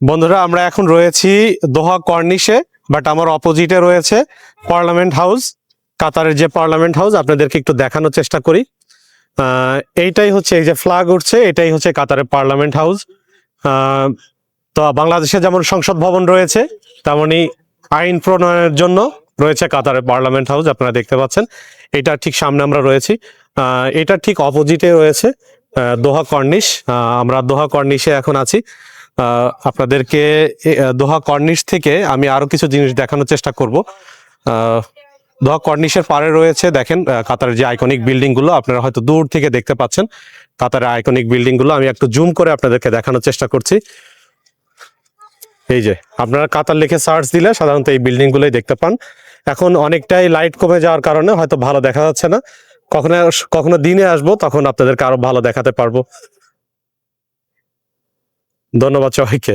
বন্ধুরা, আমরা এখন রয়েছি দোহা কর্নিশে বাট আমার অপোজিটে রয়েছে পার্লামেন্ট হাউস কাতারের যে পার্লামেন্ট হাউস আপনাদেরকে একটু দেখানোর চেষ্টা করি। এইটাই হচ্ছে এই যে ফ্ল্যাগ উঠছে, এটাই হচ্ছে কাতারের পার্লামেন্ট হাউস তো বাংলাদেশে যেমন সংসদ ভবন রয়েছে তেমনি আইন প্রণয়নের জন্য রয়েছে কাতারের পার্লামেন্ট হাউস আপনারা দেখতে পাচ্ছেন। এটা ঠিক সামনে আমরা রয়েছি। এটা ঠিক অপোজিটে রয়েছে দোহা কর্নিশ। আমরা দোহা কর্নিশে এখন আছি। আপনাদেরকে দোহা কর্নিশ থেকে আমি আরও কিছু জিনিস দেখানোর চেষ্টা করব। দোহা কর্নিশের পারে রয়েছে, দেখেন কাতারের যে আইকনিক বিল্ডিংগুলো, আপনারা হয়তো দূর থেকে দেখতে পাচ্ছেন। কাতারের আইকনিক বিল্ডিংগুলো, আমি একটু জুম করে আপনাদেরকে দেখানোর চেষ্টা করছি। এই যে, আপনারা কাতার লিখে সার্চ দিলে সাধারণত এই বিল্ডিং গুলোই দেখতে পান। এখন অনেকটাই লাইট কমে যাওয়ার কারণে হয়তো ভালো দেখা যাচ্ছে না। কখনো কখনো দিনে আসব, তখন আপনাদেরকে আরও ভালো দেখাতে পারব। ধন্যবাদ সবাইকে।